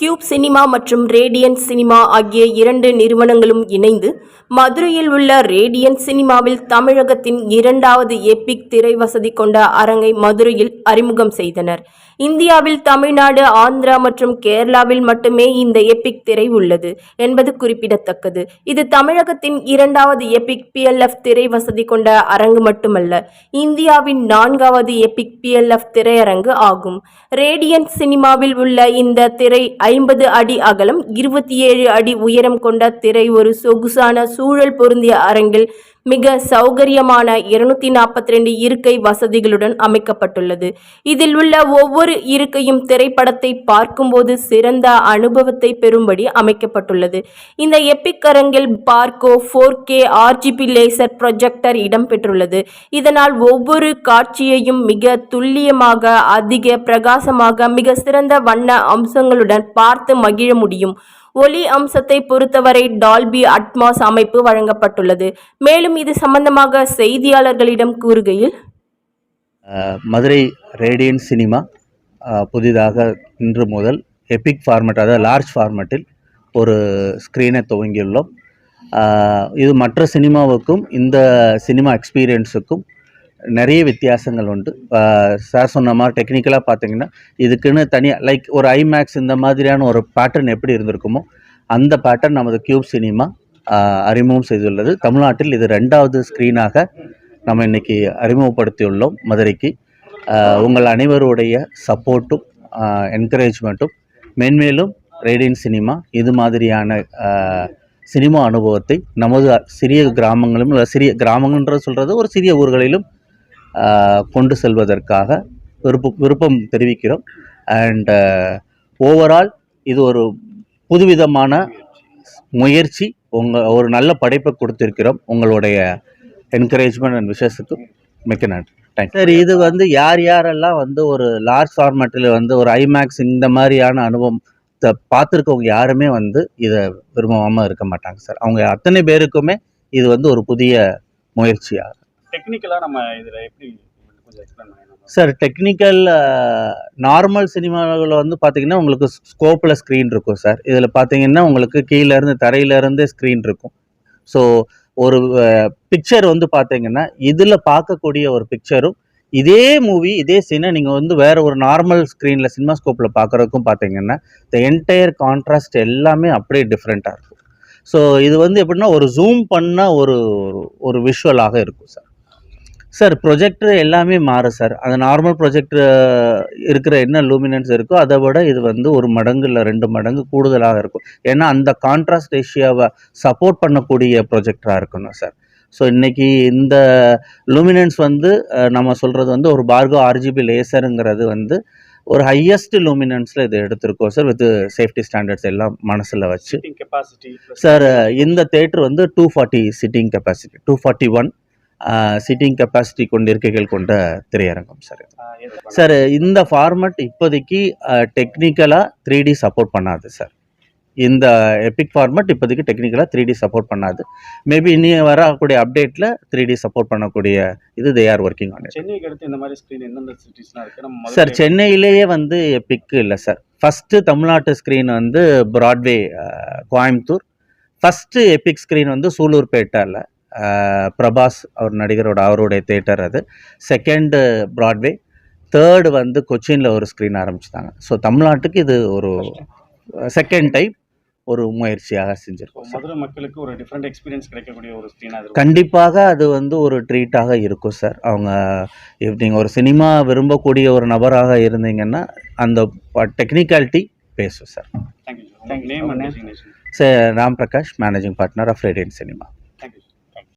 Cube cinema மற்றும் Radian cinema ஆகிய இரண்டு நிறுவனங்களும் இணைந்து மதுரையில் உள்ள ரேடியன் சினிமாவில் தமிழகத்தின் இரண்டாவது எபிக் திரை வசதி கொண்ட அரங்கை மதுரையில் அறிமுகம் செய்தனர். இந்தியாவில் தமிழ்நாடு ஆந்திரா மற்றும் கேரளாவில் மட்டுமே இந்த எபிக் திரை உள்ளது என்பது குறிப்பிடத்தக்கது. இது தமிழகத்தின் இரண்டாவது எபிக் பிஎல்எஃப் திரை வசதி கொண்ட அரங்கு மட்டுமல்ல இந்தியாவின் நான்காவது எபிக் பிஎல்எஃப் திரையரங்கு ஆகும். ரேடியன் சினிமாவில் உள்ள இந்த திரை ஐம்பது அடி அகலம் இருபத்தி ஏழு அடி உயரம் கொண்ட திரை ஒரு சொகுசான சூழல் பொருந்திய அரங்கில் மிக சௌகரியமான இருநூத்தி நாற்பத்தி ரெண்டு இருக்கை வசதிகளுடன் அமைக்கப்பட்டுள்ளது. இதில் உள்ள ஒவ்வொரு இருக்கையும் திரைப்படத்தை பார்க்கும்போது சிறந்த அனுபவத்தை பெறும்படி அமைக்கப்பட்டுள்ளது. இந்த எப்பிக் அரங்கில் Barco four K RGB laser projector இடம்பெற்றுள்ளது இதனால் ஒவ்வொரு காட்சியையும் மிக துல்லியமாக அதிக பிரகாசமாக மிக சிறந்த வண்ண அம்சங்களுடன் பார்த்து மகிழ முடியும். ஒலி அம்சத்தை பொறுத்தவரை டால்பி அட்மாஸ் அமைப்பு வழங்கப்பட்டுள்ளது. மேலும் இது சம்பந்தமாக செய்தியாளர்களிடம் கூறுகையில் மதுரை ரேடியன் சினிமா புதிதாக இன்று முதல் எபிக் ஃபார்மேட் அதாவது லார்ஜ் ஃபார்மேட்டில் ஒரு ஸ்க்ரீனை துவங்கியுள்ளோம். இது மற்ற சினிமாவுக்கும் இந்த சினிமா எக்ஸ்பீரியன்ஸுக்கும் நிறைய வித்தியாசங்கள் உண்டு. சார் சொன்ன மாதிரி டெக்னிக்கலாக பார்த்தீங்கன்னா இதுக்குன்னு தனியாக லைக் ஒரு ஐமேக்ஸ் இந்த மாதிரியான ஒரு பேட்டர்ன் எப்படி இருந்திருக்குமோ அந்த பேட்டர்ன் நமது கியூப் சினிமா அறிமுகம் செய்துள்ளது. தமிழ்நாட்டில் இது ரெண்டாவது ஸ்க்ரீனாக நம்ம இன்றைக்கி அறிமுகப்படுத்தியுள்ளோம் மதுரைக்கு. உங்கள் அனைவருடைய சப்போர்ட்டும் என்கரேஜ்மெண்ட்டும் மென்மேலும் ரேடியன் சினிமா இது மாதிரியான சினிமா அனுபவத்தை நமது சிறிய கிராமங்களும் சிறிய கிராமங்கள்ன்ற சொல்கிறது ஒரு சிறிய ஊர்களிலும் கொண்டு செல்வதற்காக விருப்பம் விருப்பம் தெரிவிக்கிறோம். அண்ட் ஓவரால் இது ஒரு புதுவிதமான முயற்சி. உங்கள் ஒரு நல்ல படைப்பை கொடுத்திருக்கிறோம். உங்களுடைய என்கரேஜ்மெண்ட் அண்ட் விஷஸுக்கு மிக்க நன்றி. தேங்க்ஸ் சார் இது வந்து யார் யாரெல்லாம் வந்து ஒரு லார்ஜ் ஃபார்மேட்டில் வந்து ஒரு ஐமேக்ஸ் இந்த மாதிரியான அனுபவம் த- யாருமே வந்து இதை விரும்பாமல் இருக்க மாட்டாங்க சார். அவங்க அத்தனை பேருக்குமே இது வந்து ஒரு புதிய முயற்சியாக டெக்னிக்கலாக நம்ம இதில் எப்படி சார் டெக்னிக்கல் நார்மல் சினிமாவில் வந்து பார்த்தீங்கன்னா உங்களுக்கு ஸ்கோப்பில் ஸ்க்ரீன் இருக்கும் சார் இதில் பார்த்தீங்கன்னா உங்களுக்கு கீழேருந்து தரையிலேருந்து ஸ்க்ரீன் இருக்கும். ஸோ ஒரு பிக்சர் வந்து பார்த்தீங்கன்னா இதில் பார்க்கக்கூடிய ஒரு பிக்சரும் இதே மூவி இதே சீனை நீங்கள் வந்து வேற ஒரு நார்மல் ஸ்க்ரீனில் சினிமா ஸ்கோப்பில் பார்க்குறதுக்கும் பார்த்தீங்கன்னா த என்டையர் கான்ட்ராஸ்ட் எல்லாமே அப்படியே டிஃப்ரெண்ட்டாக இருக்கும். ஸோ இது வந்து எப்படின்னா ஒரு ஜூம் பண்ண ஒரு- ஒரு விஷுவலாக இருக்கும் சார் சார் ப்ரொஜெக்டர் எல்லாமே மாறும் சார். அந்த நார்மல் ப்ரொஜெக்டர் இருக்கிற என்ன லூமினன்ஸ் இருக்கோ அதை விட இது வந்து ஒரு மடங்கு இல்லை ரெண்டு மடங்கு கூடுதலாக இருக்கும். ஏன்னா அந்த கான்ட்ராஸ்ட் ரேஷியோவை சப்போர்ட் பண்ணக்கூடிய ப்ரொஜெக்டராக இருக்கணும் சார். ஸோ இன்னைக்கு இந்த லூமினன்ஸ் வந்து நம்ம சொல்கிறது வந்து ஒரு பார்கோ ஆர்ஜிபி லேசருங்கிறது வந்து ஒரு ஹையஸ்ட் லூமினன்ஸில் இது எடுத்திருக்கோம் சார் வித் சேஃப்டி ஸ்டாண்டர்ட்ஸ் எல்லாம் மனசில் வச்சு. சார் இந்த தேட்டர் வந்து two forty seating capacity two forty one seating capacity கொண்ட இருக்கைகள் கொண்ட திரையரங்கம் சார் சார் இந்த ஃபார்மட் இப்போதைக்கு டெக்னிக்கலாக த்ரீ டி சப்போர்ட் பண்ணாது சார் இந்த எபிக் ஃபார்மட் இப்போதைக்கு டெக்னிக்கலாக த்ரீ டி சப்போர்ட் பண்ணாது. மேபி இனி வரக்கூடிய அப்டேட்டில் த்ரீ டி சப்போர்ட் பண்ணக்கூடிய இது தே ஆர் ஒர்க்கிங் ஆன் சென்னைக்கு அடுத்து இந்த மாதிரி ஸ்க்ரீன் எந்தெந்த சிட்டிஸ்லாம் இருக்கு? நம்ம மதுரை- சார் சென்னையிலேயே வந்து எபிக் இல்லை சார் ஃபஸ்ட்டு தமிழ்நாட்டு ஸ்க்ரீன் வந்து Broadway Coimbatore. First Epiq screen வந்து சூலூர்பேட்டாவில் பிரபாஸ் அவர் நடிகரோட அவருடைய தேட்டர் அது. செகண்டு ப்ராட்வே தேர்டு வந்து கொச்சினில் ஒரு ஸ்க்ரீன் ஆரம்பிச்சிட்டாங்க. ஸோ தமிழ்நாட்டுக்கு இது ஒரு செகண்ட் டைம் ஒரு முயற்சியாக செஞ்சுருக்கோம். சார் மதுரை மக்களுக்கு ஒரு டிஃப்ரெண்ட் எக்ஸ்பீரியன்ஸ் கிடைக்கக்கூடிய ஒரு ஸ்க்ரீனாக கண்டிப்பாக அது வந்து ஒரு ட்ரீட்டாக இருக்கும் சார் அவங்க if நீங்கள் ஒரு சினிமா விரும்பக்கூடிய ஒரு நபராக இருந்தீங்கன்னா அந்த டெக்னிக்காலிட்டி பேசும் sir thank you sir Ram Prakash managing partner of Radian cinema